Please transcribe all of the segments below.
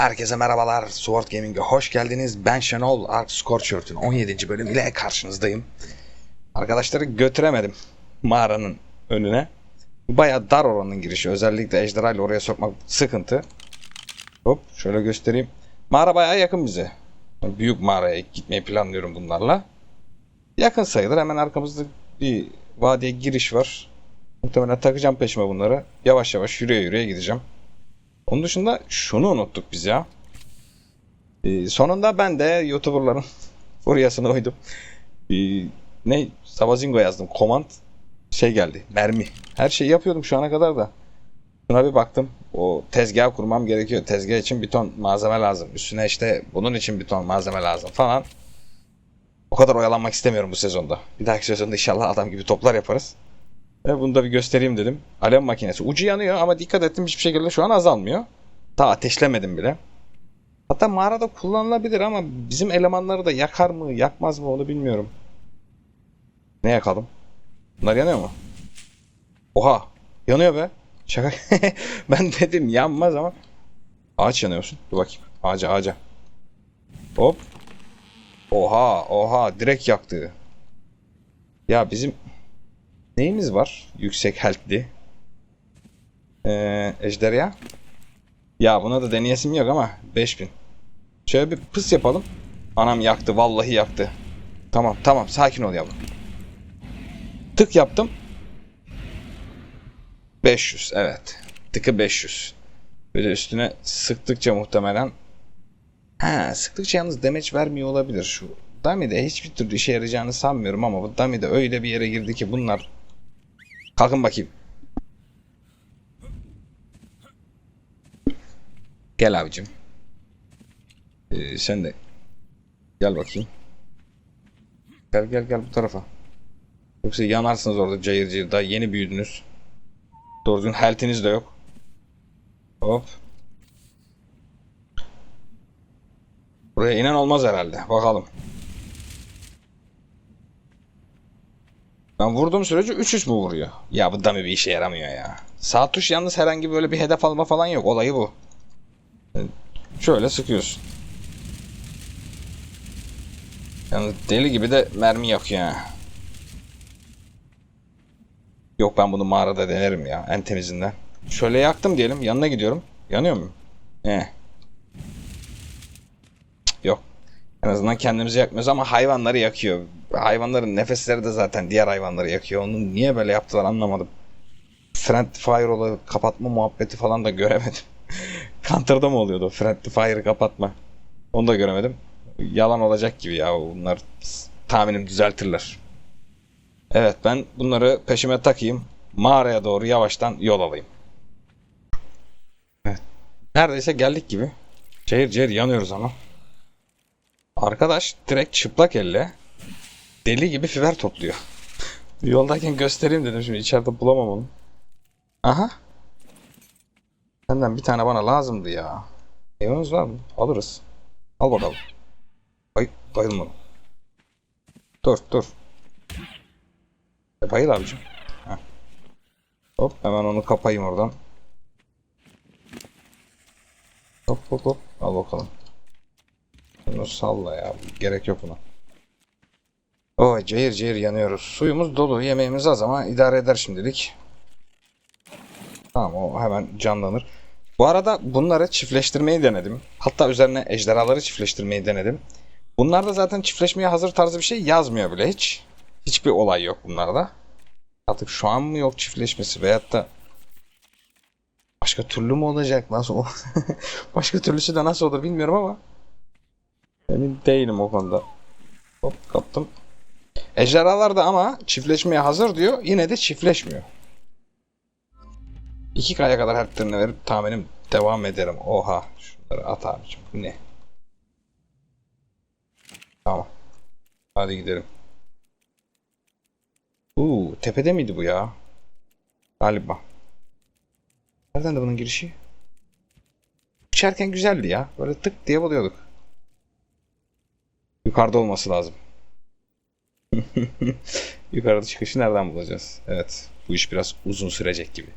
Herkese merhabalar. Sword Gaming'e hoş geldiniz. Ben Şenol. Ark Scorcherd'ın 17. bölümüyle karşınızdayım. Arkadaşları götüremedim mağaranın önüne. Baya dar oranın girişi. Özellikle ejderhayla oraya sokmak sıkıntı. Hop şöyle göstereyim. Mağara baya yakın bize. Büyük mağaraya gitmeyi planlıyorum bunlarla. Yakın sayılır. Hemen arkamızda bir vadiye giriş var. Muhtemelen takacağım peşime bunları. Yavaş yavaş yürüye yürüye gideceğim. Onun dışında şunu unuttuk biz ya. Ee, sonunda ben de YouTuber'ların furyasına uydum. Ee, ne? Savazingo yazdım. Command şey geldi. Mermi. Her şeyi yapıyordum şu ana kadar da. Şuna bir baktım. O tezgah kurmam gerekiyor. Tezgah için bir ton malzeme lazım. Üstüne işte bunun için bir ton malzeme lazım falan. O kadar oyalanmak istemiyorum bu sezonda. Bir dahaki sezonda inşallah adam gibi toplar yaparız. Ve bunu da bir göstereyim dedim. Alev makinesi. Ucu yanıyor ama dikkat ettim hiçbir şekilde şu an azalmıyor. Daha ateşlemedim bile. Hatta mağarada kullanılabilir ama bizim elemanları da yakar mı yakmaz mı onu bilmiyorum. Ne yakalım? Bunlar yanıyor mu? Oha! Yanıyor be. Şaka. ben dedim yanmaz ama. Ağaç yanıyorsun. Dur bakayım. Ağaca ağaca. Hop. Oha oha direkt yaktı. Ya bizim neyimiz var? Yüksek health'li. Ee, ejderha. Ya buna da deneyesim yok ama 5000. Şöyle bir pıs yapalım. Anam yaktı vallahi yaktı. Tamam tamam sakin ol yavrum. Tık yaptım. 500 evet. Tıkı 500. Böyle üstüne sıktıkça muhtemelen Ha, sıktıkça yalnız damage vermiyor olabilir şu. Dummy'de hiçbir türlü işe yarayacağını sanmıyorum ama bu Dummy'de öyle bir yere girdi ki bunlar Kalkın bakayım. Gel abicim. Ee, sen de gel bakayım. Gel gel gel bu tarafa. Yoksa yanarsınız orada cayır cayır. Daha yeni büyüdünüz. Doğru düzgün health'iniz de yok. Hop. Buraya inen olmaz herhalde. Bakalım. Ben vurduğum sürece 300 mü vuruyor? Ya bu dummy bir işe yaramıyor ya. Sağ tuş yalnız herhangi böyle bir hedef alma falan yok. Olayı bu. Şöyle sıkıyorsun. Yalnız deli gibi de mermi yakıyor ha. Yok ben bunu mağarada denerim ya en temizinden. Şöyle yaktım diyelim yanına gidiyorum. Yanıyor mu? Cık, Yok. En azından kendimizi yakmıyoruz ama hayvanları yakıyor. Hayvanların nefesleri de zaten diğer hayvanları yakıyor. Onu niye böyle yaptılar anlamadım. Friendly Fire olayı kapatma muhabbeti falan da göremedim. Counter'da mı oluyordu? Friendly Fire'ı kapatma. Onu da göremedim. Yalan olacak gibi ya. Bunlar tahminim düzeltirler. Evet ben bunları peşime takayım. Mağaraya doğru yavaştan yol alayım. Evet. Neredeyse geldik gibi. Cayır cayır yanıyoruz ama. Arkadaş direkt çıplak elle deli gibi fiber topluyor. Yoldayken göstereyim dedim şimdi içeride bulamam onu. Aha. Senden bir tane bana lazımdı ya. Evimiz var mı? Alırız. Al bakalım. Ay bayılma. Dur dur. E, bayıl abicim. Heh. Hop hemen onu kapayım oradan. Hop hop hop. Al bakalım. Bunu salla ya. Gerek yok buna. Oy cayır cayır yanıyoruz. Suyumuz dolu. Yemeğimiz az ama idare eder şimdilik. Tamam o hemen canlanır. Bu arada bunları çiftleştirmeyi denedim. Hatta üzerine ejderhaları çiftleştirmeyi denedim. Bunlarda zaten çiftleşmeye hazır tarzı bir şey yazmıyor bile hiç. Hiçbir olay yok bunlarda. Artık şu an mı yok çiftleşmesi veyahut da başka türlü mü olacak? Nasıl Başka türlüsü de nasıl olur bilmiyorum ama emin değilim o konuda. Hop kaptım. Ejderhalar da ama çiftleşmeye hazır diyor. Yine de çiftleşmiyor. 2K'ya kadar her verip tahminim devam ederim. Oha. Şunları at abicim. Ne? Tamam. Hadi gidelim. Uuu tepede miydi bu ya? Galiba. Nereden de bunun girişi? Uçarken güzeldi ya. Böyle tık diye buluyorduk. Yukarıda olması lazım. Yukarıda çıkışı nereden bulacağız? Evet. Bu iş biraz uzun sürecek gibi.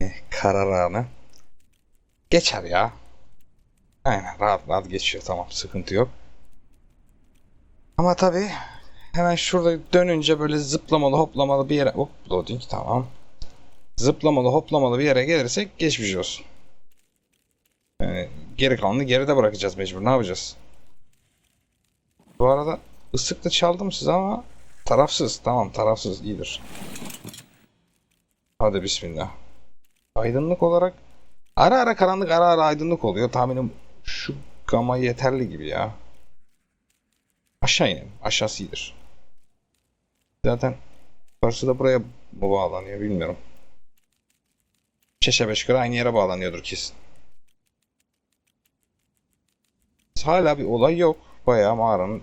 Eh, Karar anı. Geçer ya. Aynen rahat rahat geçiyor tamam sıkıntı yok. Ama tabii hemen şurada dönünce böyle zıplamalı hoplamalı bir yere hop loading tamam. Zıplamalı hoplamalı bir yere gelirsek geçmiş olsun. Yani geri kalanını geride bırakacağız mecbur ne yapacağız? Bu arada ıslık da çaldım size ama tarafsız tamam tarafsız iyidir. Hadi bismillah. Aydınlık olarak ara ara karanlık ara ara aydınlık oluyor. Tahminim şu gama yeterli gibi ya. Aşağı inelim. Aşağısı iyidir. Zaten yukarısı da buraya mı bağlanıyor bilmiyorum. Çeşe Beşkır'a aynı yere bağlanıyordur kesin. Hala bir olay yok. Bayağı mağaranın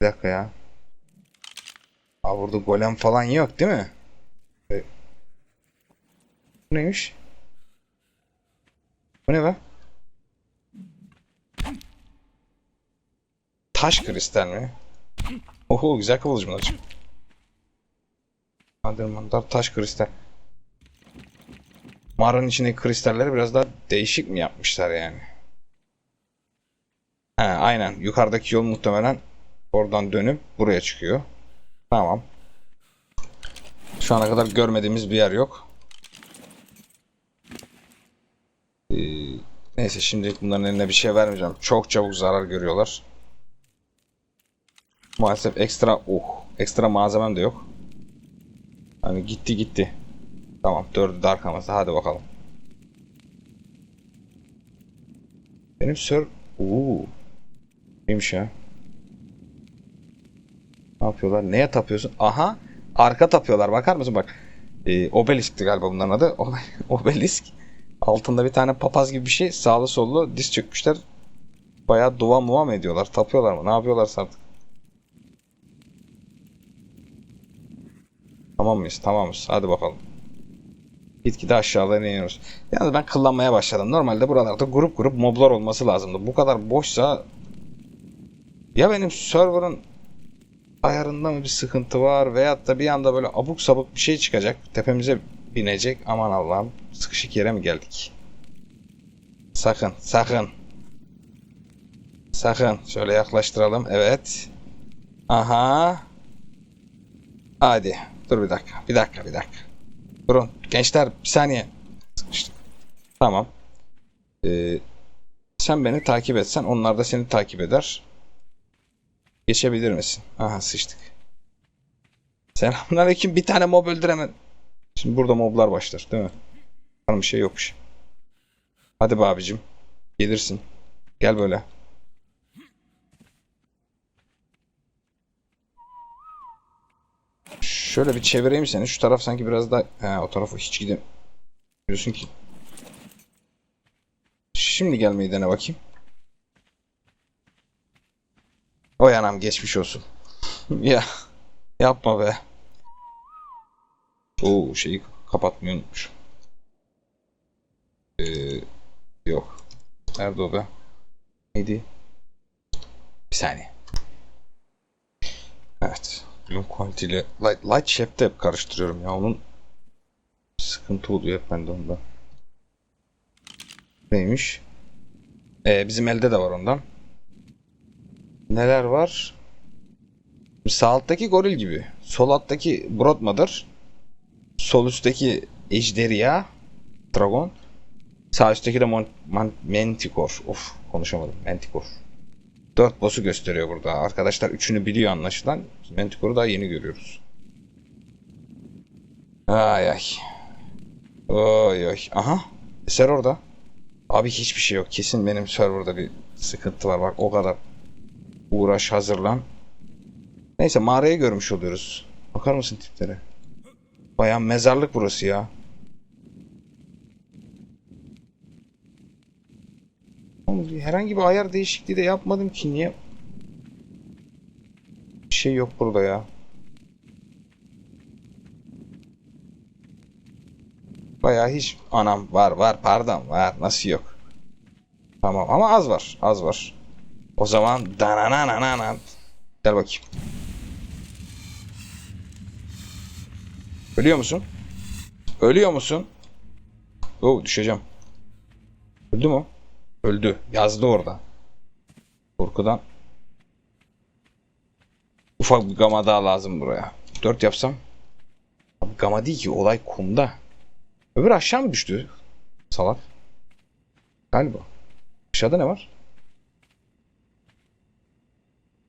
Bir dakika ya. Aa burada golem falan yok değil mi? E- Bu neymiş? Bu ne be? Taş kristal mi? Oho güzel kıvılcımlar. Adırmanlar taş kristal. Mağaranın içindeki kristalleri biraz daha değişik mi yapmışlar yani? He, aynen. Yukarıdaki yol muhtemelen oradan dönüp buraya çıkıyor. Tamam. Şu ana kadar görmediğimiz bir yer yok. Ee, neyse şimdi bunların eline bir şey vermeyeceğim. Çok çabuk zarar görüyorlar. Maalesef ekstra oh ekstra malzemem de yok. Hani gitti gitti. Tamam dördü de arkamızda hadi bakalım. Benim sör... Uuu. Neymiş ya? Ne yapıyorlar? Neye tapıyorsun? Aha. Arka tapıyorlar. Bakar mısın bak. Ee, obeliskti galiba bunların adı. Obelisk. Altında bir tane papaz gibi bir şey. Sağlı sollu diz çökmüşler. Bayağı dua muva mı ediyorlar? Tapıyorlar mı? Ne yapıyorlar artık? Tamam mıyız? Tamamız. Hadi bakalım. Gitgide aşağılara iniyoruz. Yalnız ben kıllanmaya başladım. Normalde buralarda grup grup moblar olması lazımdı. Bu kadar boşsa ya benim server'ın ayarında mı bir sıkıntı var veyahut da bir anda böyle abuk sabuk bir şey çıkacak. Tepemize binecek. Aman Allah'ım sıkışık yere mi geldik? Sakın, sakın. Sakın. Şöyle yaklaştıralım. Evet. Aha. Hadi. Dur bir dakika. Bir dakika, bir dakika. Durun. Gençler bir saniye. Sıkıştık. Tamam. Ee, sen beni takip etsen onlar da seni takip eder. Geçebilir misin? Aha sıçtık. Selamünaleyküm. Bir tane mob öldüremem. Şimdi burada moblar başlar değil mi? Var bir şey yokmuş. Hadi be. Gelirsin. Gel böyle. Şöyle bir çevireyim seni. Şu taraf sanki biraz daha... O tarafa hiç gidemiyorsun ki. Şimdi gelmeyi dene bakayım. Oy anam geçmiş olsun. ya yapma be. Oo şeyi kapatmayı unutmuşum. Ee, yok. Nerede o be? Neydi? Bir saniye. Evet. Bloom Quality ile Light, Light Chef'te hep karıştırıyorum ya. Onun sıkıntı oluyor hep bende onda. Neymiş? Ee, bizim elde de var ondan. Neler var? Sağ alttaki goril gibi. Sol alttaki Broadmother. Sol üstteki Ejderha. Dragon. Sağ üstteki de Mon Man Manticore. Of konuşamadım. Manticore. Dört boss'u gösteriyor burada. Arkadaşlar üçünü biliyor anlaşılan. Manticore'u daha yeni görüyoruz. Ay ay. Oy oy. Aha. Eser orada. Abi hiçbir şey yok. Kesin benim serverda bir sıkıntı var. Bak o kadar uğraş hazırlan. Neyse mağarayı görmüş oluyoruz. Bakar mısın tiplere? Bayağı mezarlık burası ya. Herhangi bir ayar değişikliği de yapmadım ki niye? Bir şey yok burada ya. Bayağı hiç anam var var pardon var nasıl yok. Tamam ama az var az var. O zaman dananananan. Gel bakayım. Ölüyor musun? Ölüyor musun? Oo düşeceğim. Öldü mü? Öldü. Yazdı orada. Korkudan. Ufak bir gama daha lazım buraya. 4 yapsam. Abi gama değil ki olay kumda. Öbür aşağı mı düştü? Salak. Galiba. Aşağıda ne var?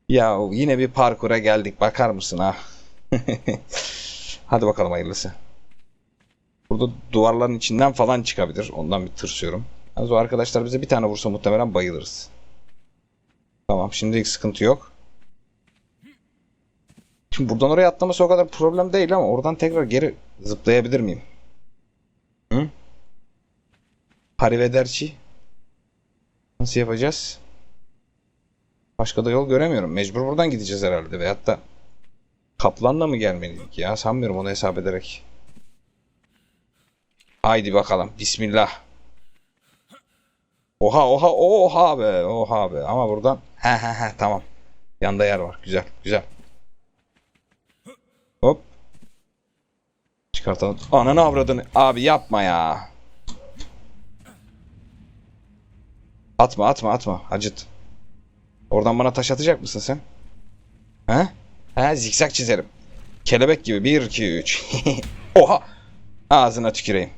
Ya yine bir parkura geldik. Bakar mısın ha? Hadi bakalım hayırlısı. Burada duvarların içinden falan çıkabilir. Ondan bir tırsıyorum. Yalnız o arkadaşlar bize bir tane vursa muhtemelen bayılırız. Tamam şimdilik sıkıntı yok. Şimdi buradan oraya atlaması o kadar problem değil ama oradan tekrar geri zıplayabilir miyim? Hı? Harivederci. Nasıl yapacağız? Başka da yol göremiyorum. Mecbur buradan gideceğiz herhalde. Veyahut da kaplanla mı gelmeliydik ya? Sanmıyorum onu hesap ederek. Haydi bakalım. Bismillah. Oha oha oha be oha be ama buradan he he he tamam. Yanda yer var. Güzel güzel. Hop. Çıkartalım. Ananı avradını. Abi yapma ya. Atma atma atma. Acıt. Oradan bana taş atacak mısın sen? He? He zikzak çizerim. Kelebek gibi. 1 2 3. Oha. Ağzına tüküreyim.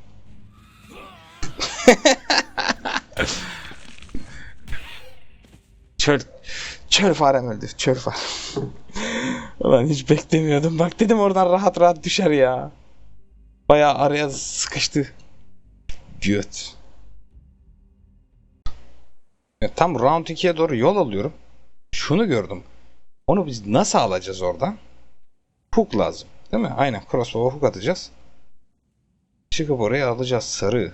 Çöl çöl farem öldü. Çöl farem. Ulan hiç beklemiyordum. Bak dedim oradan rahat rahat düşer ya. Bayağı araya sıkıştı. Göt. Ya tam round 2'ye doğru yol alıyorum. Şunu gördüm. Onu biz nasıl alacağız oradan? Hook lazım. Değil mi? Aynen. Crossbow'a hook atacağız. Çıkıp oraya alacağız sarı.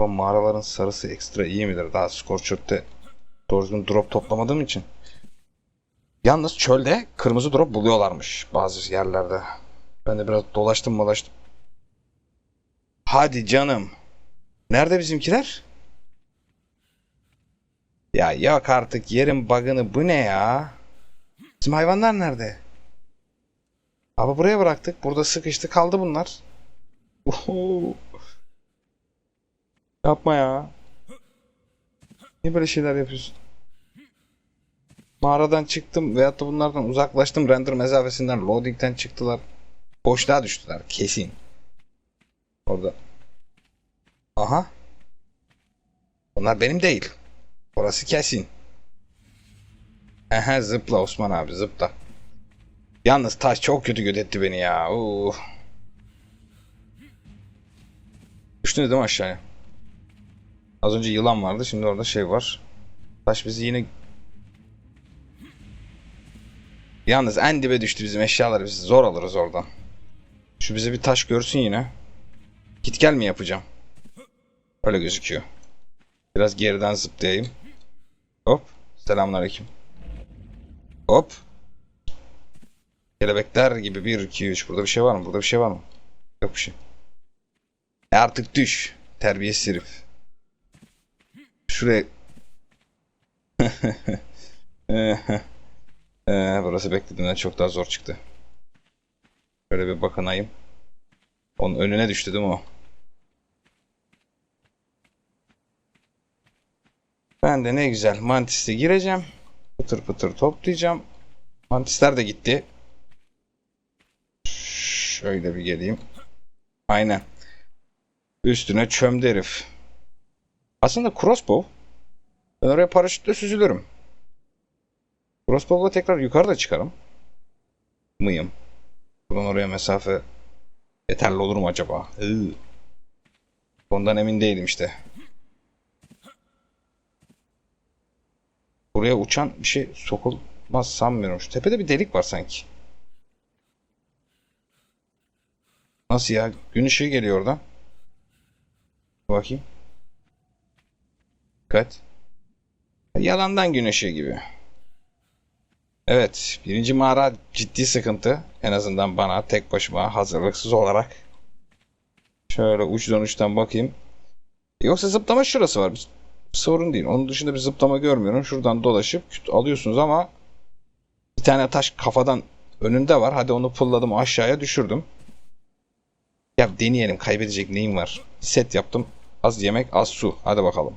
Bu mağaraların sarısı ekstra iyi midir? Daha Scorched'de doğru düzgün drop toplamadığım için. Yalnız çölde kırmızı drop buluyorlarmış bazı yerlerde. Ben de biraz dolaştım dolaştım. Hadi canım. Nerede bizimkiler? Ya yok artık yerin bug'ını bu ne ya? Bizim hayvanlar nerede? Abi buraya bıraktık. Burada sıkıştı kaldı bunlar. Yapma ya. Niye böyle şeyler yapıyorsun? Mağaradan çıktım veyahut da bunlardan uzaklaştım. Render mesafesinden, loading'den çıktılar. Boşluğa düştüler kesin. Orada. Aha. Onlar benim değil. Orası kesin. Aha zıpla Osman abi zıpla. Yalnız taş çok kötü gödetti beni ya. Oo. Düştünüz değil mi aşağıya? Az önce yılan vardı şimdi orada şey var. Taş bizi yine... Yalnız en dibe düştü bizim eşyalar biz zor alırız oradan. Şu bize bir taş görsün yine. Git gel mi yapacağım? Öyle gözüküyor. Biraz geriden zıplayayım. Hop. Selamünaleyküm. Hop. Kelebekler gibi 1 2 3 burada bir şey var mı? Burada bir şey var mı? Yok bir şey. E artık düş. Terbiyesiz herif. Şuraya ee, burası beklediğimden çok daha zor çıktı. Şöyle bir bakınayım. Onun önüne düştü değil mi o? Ben de ne güzel mantisle gireceğim. Pıtır pıtır toplayacağım. Mantisler de gitti. Şöyle bir geleyim. Aynen. Üstüne çömdü herif. Aslında crossbow. Ben oraya paraşütle süzülürüm. Crossbow'la tekrar yukarıda çıkarım. Mıyım? Buradan oraya mesafe yeterli olur mu acaba? Iı. Ondan emin değilim işte. Buraya uçan bir şey sokulmaz sanmıyorum. Şu tepede bir delik var sanki. Nasıl ya? Gün ışığı geliyor oradan. Bakayım. Dikkat. Yalandan gün ışığı gibi. Evet. Birinci mağara ciddi sıkıntı. En azından bana tek başıma hazırlıksız olarak. Şöyle uçtan uçtan bakayım. Yoksa zıplama şurası var. Sorun değil. Onun dışında bir zıplama görmüyorum. Şuradan dolaşıp alıyorsunuz ama bir tane taş kafadan önünde var. Hadi onu pulladım aşağıya düşürdüm. Ya deneyelim kaybedecek neyim var. Set yaptım. Az yemek az su. Hadi bakalım.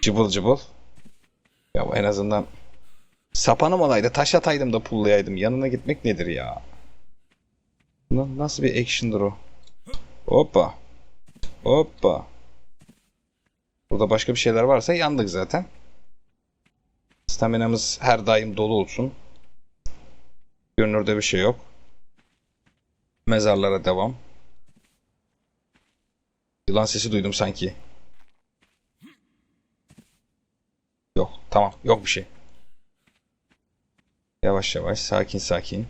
Cıbıl cıbıl. Ya en azından sapanım olaydı. Taş ataydım da pullayaydım. Yanına gitmek nedir ya? Na- Nasıl bir action'dır o? Hoppa. Hoppa. Burada başka bir şeyler varsa yandık zaten. Staminamız her daim dolu olsun. Görünürde bir şey yok. Mezarlara devam. Yılan sesi duydum sanki. Yok tamam yok bir şey. Yavaş yavaş sakin sakin.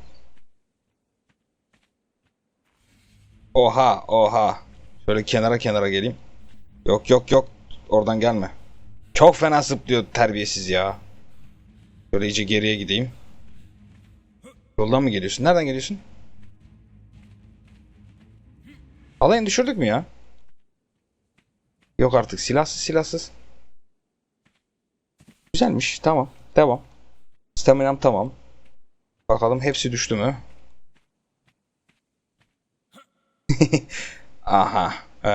Oha oha. Şöyle kenara kenara geleyim. Yok yok yok. Oradan gelme. Çok fena zıplıyor terbiyesiz ya. Şöyle iyice geriye gideyim. Yoldan mı geliyorsun? Nereden geliyorsun? Alayını düşürdük mü ya? Yok artık silahsız silahsız. Güzelmiş. Tamam. Devam. Staminam tamam. Bakalım hepsi düştü mü? Aha. Ee,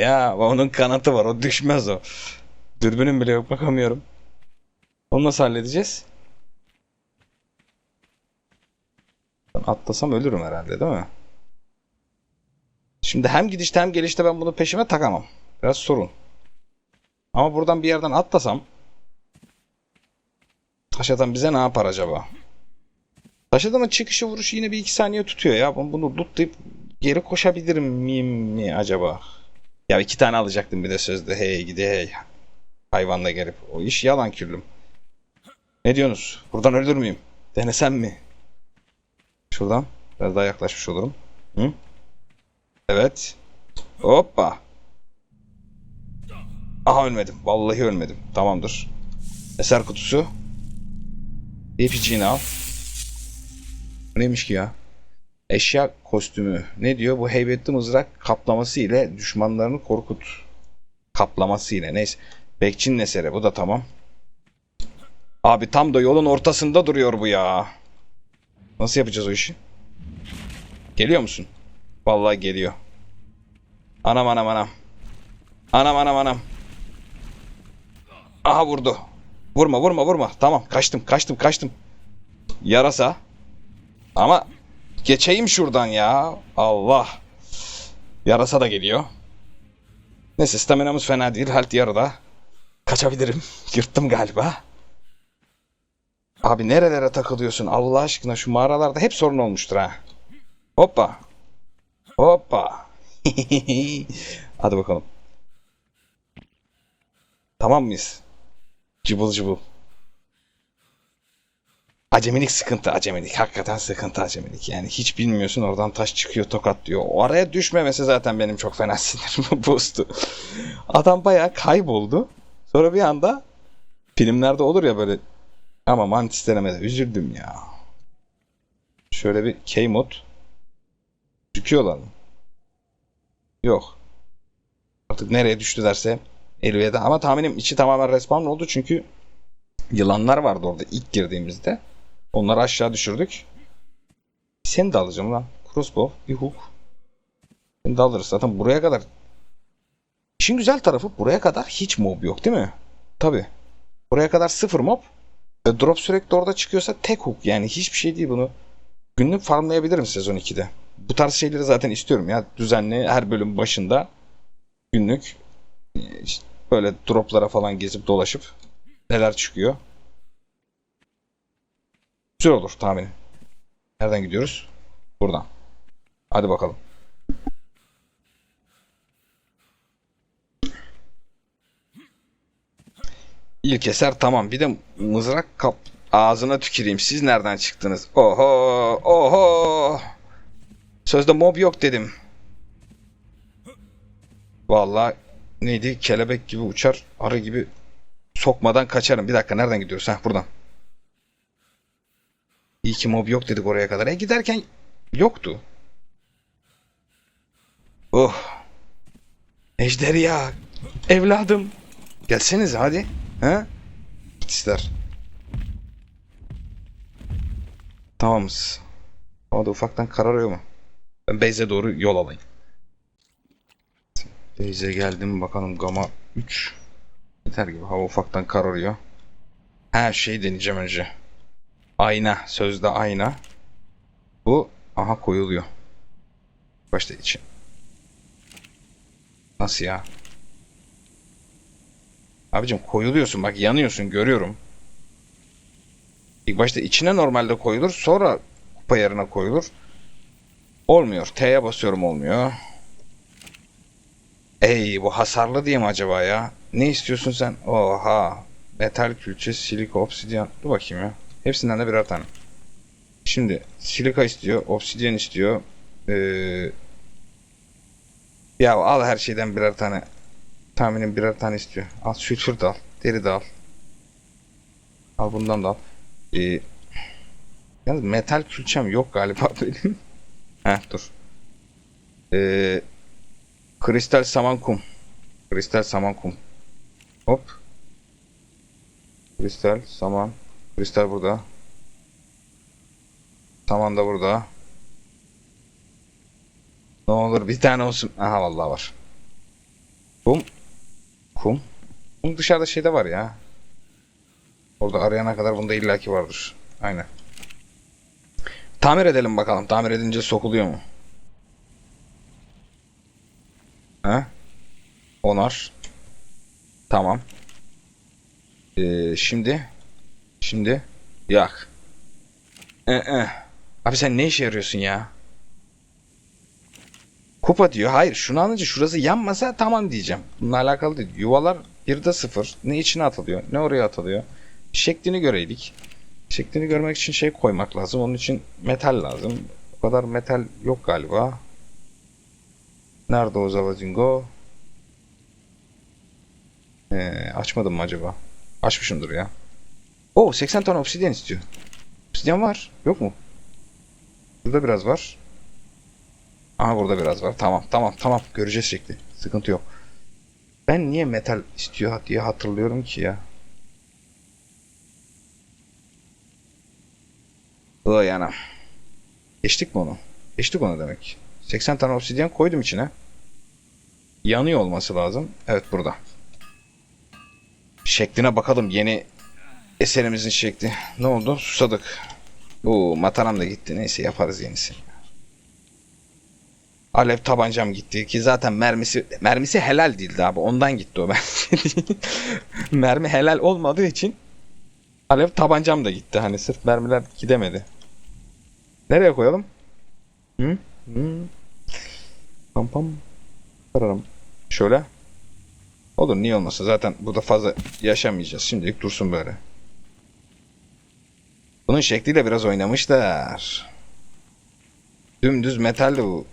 ya onun kanatı var. O düşmez o. Dürbünüm bile yok bakamıyorum. Onu nasıl halledeceğiz? Ben atlasam ölürüm herhalde değil mi? Şimdi hem gidişte hem gelişte ben bunu peşime takamam. Biraz sorun. Ama buradan bir yerden atlasam Taş atan bize ne yapar acaba? Taş adamın çıkışı vuruşu yine bir iki saniye tutuyor ya. Bunu lootlayıp geri koşabilirim miyim mi acaba? Ya iki tane alacaktım bir de sözde. Hey gidi hey. Hayvanla gelip. O iş yalan küllüm. Ne diyorsunuz? Buradan ölür müyüm? Denesem mi? Şuradan biraz daha yaklaşmış olurum. Hı? Evet. Hoppa. Aha ölmedim. Vallahi ölmedim. Tamamdır. Eser kutusu. Effici'ni al. Neymiş ki ya? Eşya kostümü. Ne diyor? Bu heybetli mızrak kaplaması ile düşmanlarını korkut. Kaplaması ile. Neyse. Bekçinin eseri. Bu da tamam. Abi tam da yolun ortasında duruyor bu ya. Nasıl yapacağız o işi? Geliyor musun? Vallahi geliyor. Anam anam anam. Anam anam anam. Aha vurdu. Vurma vurma vurma. Tamam kaçtım kaçtım kaçtım. Yarasa. Ama geçeyim şuradan ya. Allah. Yarasa da geliyor. Neyse staminamız fena değil. Halt yarıda. Kaçabilirim. Yırttım galiba. Abi nerelere takılıyorsun Allah aşkına şu mağaralarda hep sorun olmuştur ha. Hoppa. Hoppa. Hadi bakalım. Tamam mıyız? Cıbıl cıbıl. Acemilik sıkıntı acemilik. Hakikaten sıkıntı acemilik. Yani hiç bilmiyorsun oradan taş çıkıyor tokat diyor. O araya düşmemesi zaten benim çok fena sinirimi bozdu. Adam bayağı kayboldu. Sonra bir anda filmlerde olur ya böyle ama mantis denemede üzüldüm ya. Şöyle bir K-mod. Çıkıyorlar mı? Yok. Artık nereye düştü derse Elveda. Ama tahminim içi tamamen respawn oldu çünkü yılanlar vardı orada ilk girdiğimizde. Onları aşağı düşürdük. Seni de alacağım lan. Crossbow, bir hook. Seni de alırız. Zaten buraya kadar İşin güzel tarafı buraya kadar hiç mob yok değil mi? Tabi. Buraya kadar sıfır mob. Ve drop sürekli orada çıkıyorsa tek hook yani hiçbir şey değil bunu. Günlük farmlayabilirim sezon 2'de. Bu tarz şeyleri zaten istiyorum ya. Düzenli her bölüm başında günlük işte böyle droplara falan gezip dolaşıp neler çıkıyor. Güzel olur tahminim. Nereden gidiyoruz? Buradan. Hadi bakalım. İlk eser tamam. Bir de mızrak kap ağzına tüküreyim. Siz nereden çıktınız? Oho! Oho! Sözde mob yok dedim. Vallahi neydi? Kelebek gibi uçar, arı gibi sokmadan kaçarım. Bir dakika nereden gidiyoruz? Heh buradan. İyi ki mob yok dedik oraya kadar. E giderken yoktu. Oh. Ejderha. Evladım. Gelseniz hadi. He? İster. Tamamız. Ama da ufaktan kararıyor mu? Ben Beyze doğru yol alayım. Beyze geldim bakalım gama 3. Yeter gibi hava ufaktan kararıyor. Her şeyi deneyeceğim önce. Ayna. Sözde ayna. Bu aha koyuluyor. Başta için. Nasıl ya? Abicim koyuluyorsun bak yanıyorsun görüyorum. İlk başta içine normalde koyulur sonra kupa yerine koyulur. Olmuyor. T'ye basıyorum olmuyor. Ey bu hasarlı diye mi acaba ya? Ne istiyorsun sen? Oha. Metal külçe, silika, obsidyen. Dur bakayım ya. Hepsinden de birer tane. Şimdi silika istiyor, obsidyen istiyor. Ee, ya al her şeyden birer tane. Tahminim birer tane istiyor. Al sülfür de al. Deri de al. Al bundan da al. Ee, yalnız metal külçem yok galiba benim. Heh dur. Ee, kristal saman kum. Kristal saman kum. Hop. Kristal saman. Kristal burada. Saman da burada. Ne olur bir tane olsun. Aha vallahi var. Kum. Kum. Kum dışarıda şeyde var ya. Orada arayana kadar bunda illaki vardır. Aynen. Tamir edelim bakalım. Tamir edince sokuluyor mu? Ha? Onar. Tamam. Ee, şimdi. Şimdi. Yak. Ee, ee. Abi sen ne işe yarıyorsun ya? Kupa diyor. Hayır şunu alınca şurası yanmasa tamam diyeceğim. Bununla alakalı değil. Yuvalar 1'de 0. Ne içine atılıyor ne oraya atılıyor. Şeklini göreydik. Şeklini görmek için şey koymak lazım. Onun için metal lazım. O kadar metal yok galiba. Nerede o Zavazingo? Ee, açmadım mı acaba? Açmışımdır ya. Oo 80 tane obsidyen istiyor. Obsidyen var. Yok mu? Burada biraz var. Aha burada biraz var. Tamam tamam tamam. Göreceğiz şekli. Sıkıntı yok. Ben niye metal istiyor diye hatırlıyorum ki ya. O yana. Geçtik mi onu? Geçtik onu demek. 80 tane obsidyen koydum içine. Yanıyor olması lazım. Evet burada. Şekline bakalım. Yeni eserimizin şekli. Ne oldu? Susadık. Bu mataram da gitti. Neyse yaparız yenisini. Alev tabancam gitti ki zaten mermisi mermisi helal değildi abi. Ondan gitti o mermi. Mermi helal olmadığı için alev tabancam da gitti. Hani sırf mermiler gidemedi. Nereye koyalım? Hı? Hı. Pam pam. Kararım. Şöyle. Olur niye olmasa zaten burada fazla yaşamayacağız. Şimdilik dursun böyle. Bunun şekliyle biraz oynamışlar. Dümdüz metaldi bu.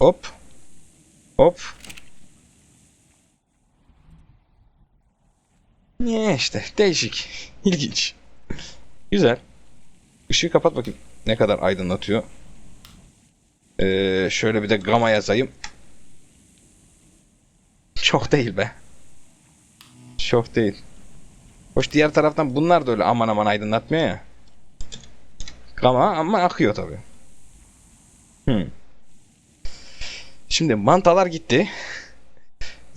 Hop. Hop. Niye işte değişik. İlginç. Güzel. Işığı kapat bakayım. Ne kadar aydınlatıyor. Ee, şöyle bir de gamma yazayım. Çok değil be. Çok değil. Hoş diğer taraftan bunlar da öyle aman aman aydınlatmıyor ya. Gamma ama akıyor tabi. Hmm. Şimdi mantalar gitti.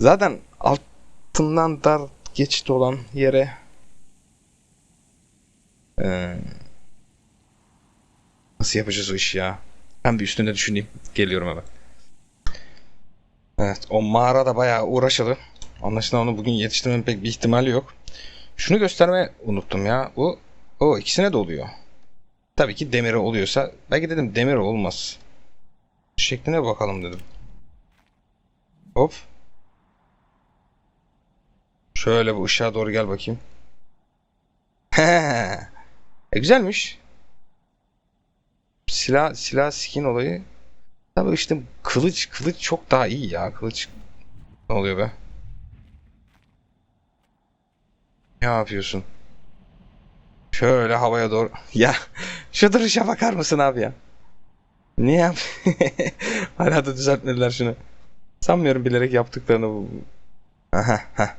Zaten altından dar geçit olan yere ee, nasıl yapacağız o işi ya? Ben bir üstünde düşüneyim. Geliyorum hemen. Evet o mağara da bayağı uğraşılı. Anlaşılan onu bugün yetiştirmenin pek bir ihtimali yok. Şunu gösterme unuttum ya. Bu o ikisine de oluyor. Tabii ki demiri oluyorsa belki dedim demir olmaz. Şekline bakalım dedim. Hop. Şöyle bu ışığa doğru gel bakayım. e güzelmiş. Silah silah skin olayı. Tabii işte kılıç kılıç çok daha iyi ya. Kılıç ne oluyor be? Ne yapıyorsun? Şöyle havaya doğru. Ya şu duruşa bakar mısın abi ya? Ne yap? Hala da düzeltmediler şunu. Sanmıyorum bilerek yaptıklarını bu. Aha, ha.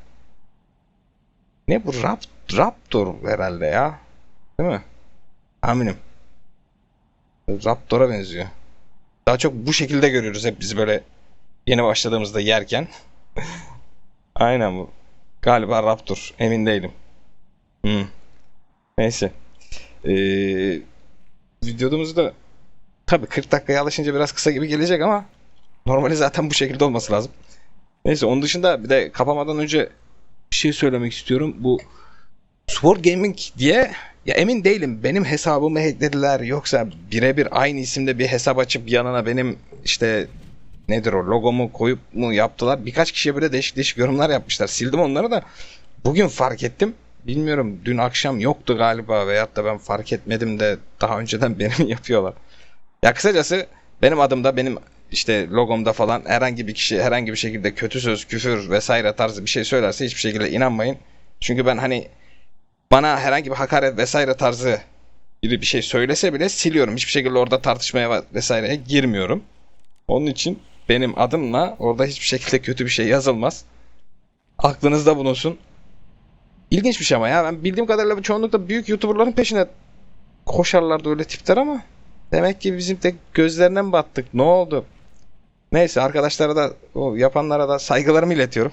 Ne bu Rap Raptor herhalde ya. Değil mi? Aminim. Raptor'a benziyor. Daha çok bu şekilde görüyoruz hep biz böyle Yeni başladığımızda yerken. Aynen bu. Galiba Raptor. Emin değilim. Hmm. Neyse. Ee, videomuz da tabii 40 dakikaya alışınca biraz kısa gibi gelecek ama normali zaten bu şekilde olması lazım. Neyse onun dışında bir de kapamadan önce bir şey söylemek istiyorum. Bu Sport Gaming diye ya emin değilim benim hesabımı hacklediler yoksa birebir aynı isimde bir hesap açıp yanına benim işte nedir o logomu koyup mu yaptılar. Birkaç kişiye böyle değişik değişik yorumlar yapmışlar. Sildim onları da bugün fark ettim. Bilmiyorum dün akşam yoktu galiba veyahut da ben fark etmedim de daha önceden benim yapıyorlar. Ya kısacası benim adımda benim işte logomda falan herhangi bir kişi herhangi bir şekilde kötü söz, küfür vesaire tarzı bir şey söylerse hiçbir şekilde inanmayın. Çünkü ben hani bana herhangi bir hakaret vesaire tarzı biri bir şey söylese bile siliyorum. Hiçbir şekilde orada tartışmaya vesaireye girmiyorum. Onun için benim adımla orada hiçbir şekilde kötü bir şey yazılmaz. Aklınızda bulunsun. İlginç bir şey ama ya ben bildiğim kadarıyla çoğunlukla büyük YouTuber'ların peşine koşarlardı öyle tipler ama demek ki bizim de gözlerine mi battık? Ne oldu? Neyse arkadaşlara da o yapanlara da saygılarımı iletiyorum.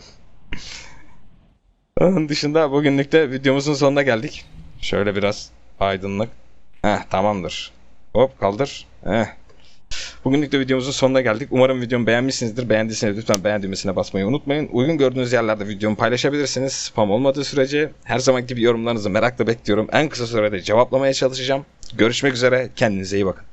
Onun dışında bugünlük de videomuzun sonuna geldik. Şöyle biraz aydınlık. Heh tamamdır. Hop kaldır. Heh. Bugünlük de videomuzun sonuna geldik. Umarım videomu beğenmişsinizdir. Beğendiyseniz lütfen beğen düğmesine basmayı unutmayın. Uygun gördüğünüz yerlerde videomu paylaşabilirsiniz. Spam olmadığı sürece her zamanki gibi yorumlarınızı merakla bekliyorum. En kısa sürede cevaplamaya çalışacağım. Görüşmek üzere. Kendinize iyi bakın.